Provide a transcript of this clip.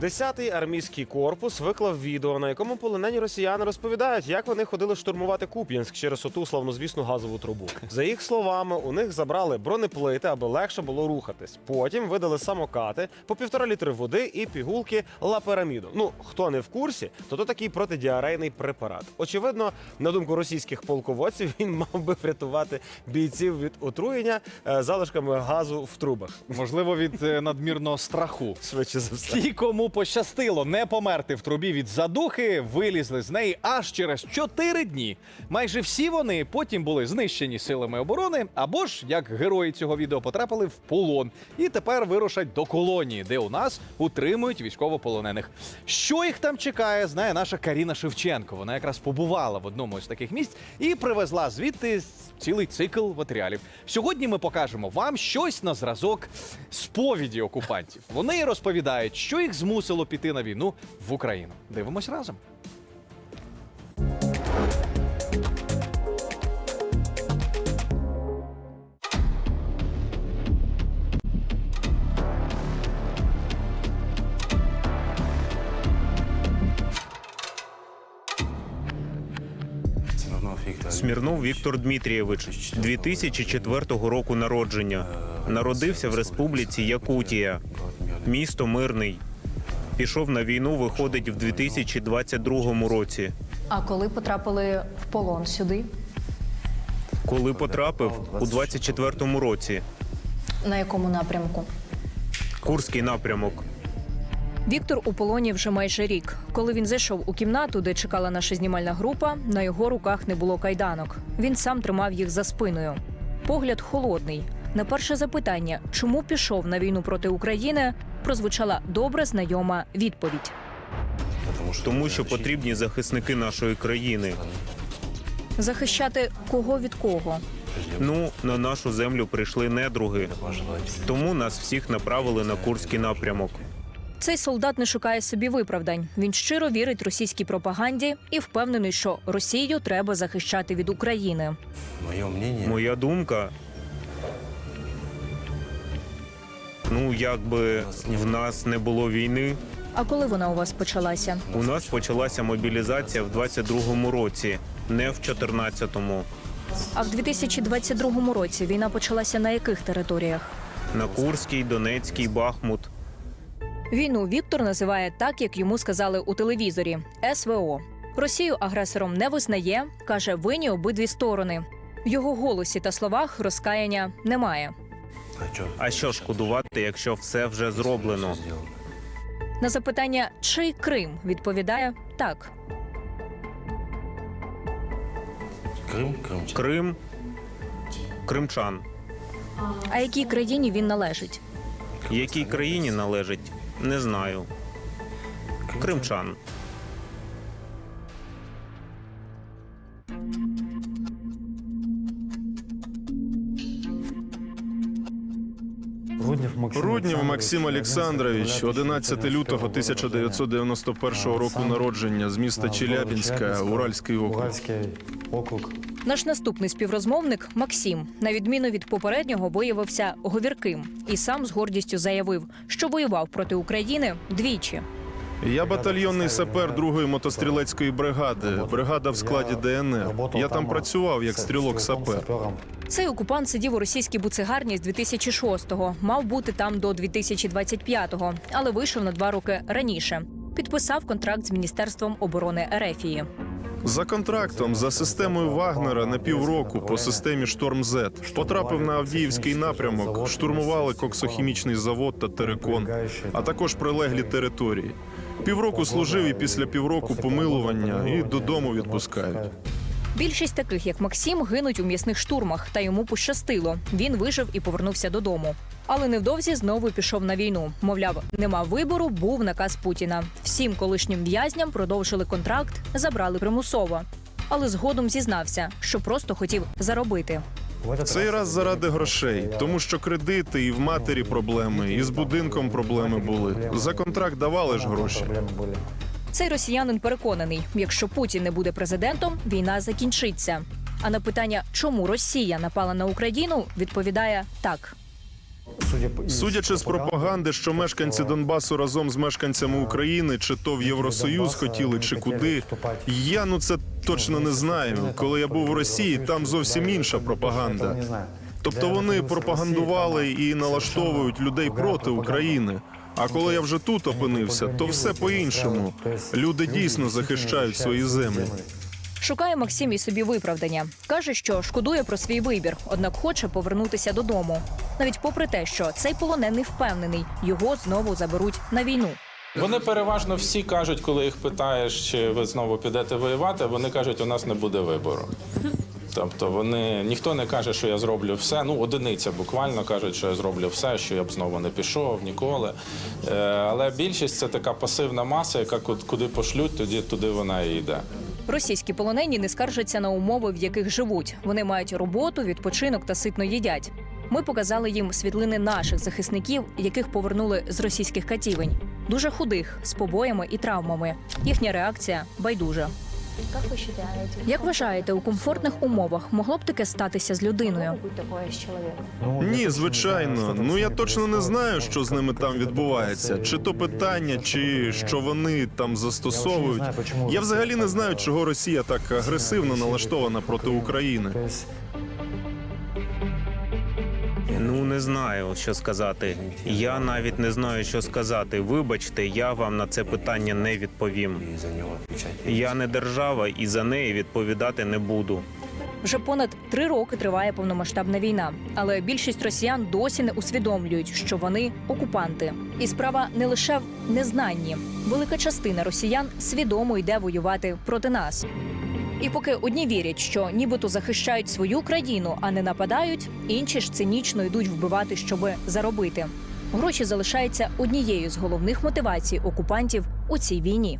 Десятий армійський корпус виклав відео, на якому полонені росіяни розповідають, як вони ходили штурмувати Куп'янськ через оту славнозвісну газову трубу. За їх словами, у них забрали бронеплити, аби легше було рухатись. Потім видали самокати по півтора літри води і пігулки лапераміду. Ну хто не в курсі, то то такий протидіарейний препарат. Очевидно, на думку російських полководців, він мав би врятувати бійців від отруєння е, залишками газу в трубах. Можливо, від е, надмірного страху. Швидше за все. Кому пощастило не померти в трубі від задухи, вилізли з неї аж через 4 дні. Майже всі вони потім були знищені силами оборони, або ж, як герої цього відео, потрапили в полон і тепер вирушать до колонії, де у нас утримують військовополонених. Що їх там чекає, знає наша Каріна Шевченко. Вона якраз побувала в одному з таких місць і привезла звідти цілий цикл матеріалів. Сьогодні ми покажемо вам щось на зразок сповіді окупантів. Вони розповідають, що їх змусило піти на війну в Україну. Дивимось разом. Смірнов Віктор Дмитрієвич, 2004 року народження. Народився в республіці Якутія. Місто Мирний. Пішов на війну, виходить в 2022 році. А коли потрапили в полон сюди? Коли потрапив у 24-му році. На якому напрямку? Курський напрямок. Віктор у полоні вже майже рік. Коли він зайшов у кімнату, де чекала наша знімальна група, на його руках не було кайданок. Він сам тримав їх за спиною. Погляд холодний. На перше запитання, чому пішов на війну проти України, прозвучала добре знайома відповідь. Тому що потрібні захисники нашої країни. Захищати кого від кого? Ну, на нашу землю прийшли недруги. Тому нас всіх направили на Курський напрямок. Цей солдат не шукає собі виправдань. Він щиро вірить російській пропаганді і впевнений, що Росію треба захищати від України. Моя думка. Ну, якби в нас не було війни, А коли вона у вас почалася? у нас почалася мобілізація в 22-му році, не в 14-му. А в 2022 році війна почалася на яких територіях? На Курський, Донецький, Бахмут. Війну Віктор називає так, як йому сказали у телевізорі СВО. Росію агресором не визнає, каже, винні обидві сторони. В його голосі та словах розкаяння немає. а що шкодувати, якщо все вже зроблено? На запитання, чий Крим відповідає так. Крым, Крым. Крим, кримчан. А якій країні він належить? Якій країні належить? Не знаю. Кримчан. Руднів Максим Олександрович, 11 лютого 1991 року народження з міста Челябінська, Уральський округ. Уральський округ. Наш наступний співрозмовник Максим, на відміну від попереднього, виявився говірким і сам з гордістю заявив, що воював проти України двічі. Я батальйонний сапер другої мотострілецької бригади. Бригада в складі ДНР. Я там працював як стрілок-сапер. Цей окупант сидів у російській буцегарні з 2006-го, мав бути там до 2025-го, але вийшов на два роки раніше. Підписав контракт з міністерством оборони Ерефії. За контрактом за системою Вагнера на півроку по системі Шторм З потрапив на Авдіївський напрямок, штурмували коксохімічний завод та терекон, а також прилеглі території. Півроку служив і після півроку помилування і додому відпускають. Більшість таких, як Максим, гинуть у м'ясних штурмах, та йому пощастило. Він вижив і повернувся додому. Але невдовзі знову пішов на війну. Мовляв, нема вибору, був наказ Путіна. Всім колишнім в'язням продовжили контракт, забрали примусово. Але згодом зізнався, що просто хотів заробити. Цей раз заради грошей, тому що кредити і в матері проблеми, і з будинком проблеми були. За контракт давали ж гроші. Цей росіянин переконаний, якщо Путін не буде президентом, війна закінчиться. А на питання, чому Росія напала на Україну, відповідає так. Судячи з пропаганди, що мешканці Донбасу разом з мешканцями України, чи то в Євросоюз хотіли, чи куди, я ну це точно не знаю. Коли я був в Росії, там зовсім інша пропаганда. Тобто вони пропагандували і налаштовують людей проти України. А коли я вже тут опинився, то все по-іншому. Люди дійсно захищають свої землі. Шукає Максим і собі виправдання. Каже, що шкодує про свій вибір, однак хоче повернутися додому. Навіть попри те, що цей полонений впевнений, його знову заберуть на війну. Вони переважно всі кажуть, коли їх питаєш, чи ви знову підете воювати, вони кажуть, у нас не буде вибору. Тобто вони ніхто не каже, що я зроблю все. Ну, одиниця буквально кажуть, що я зроблю все, що я б знову не пішов ніколи. Е, але більшість це така пасивна маса, яка куди пошлють, тоді туди вона і йде. Російські полонені не скаржаться на умови, в яких живуть. Вони мають роботу, відпочинок та ситно їдять. Ми показали їм світлини наших захисників, яких повернули з російських катівень. Дуже худих, з побоями і травмами. Їхня реакція байдужа. Як вважаєте, у комфортних умовах могло б таке статися з людиною? Ні, звичайно. Ну я точно не знаю, що з ними там відбувається. Чи то питання, чи що вони там застосовують. Я взагалі не знаю, чого Росія так агресивно налаштована проти України. Ну не знаю, що сказати. Я навіть не знаю, що сказати. Вибачте, я вам на це питання не відповім. Я не держава і за неї відповідати не буду. Вже понад три роки триває повномасштабна війна, але більшість росіян досі не усвідомлюють, що вони окупанти. І справа не лише в незнанні. Велика частина росіян свідомо йде воювати проти нас. І поки одні вірять, що нібито захищають свою країну, а не нападають, інші ж цинічно йдуть вбивати, щоби заробити. Гроші залишаються однією з головних мотивацій окупантів у цій війні.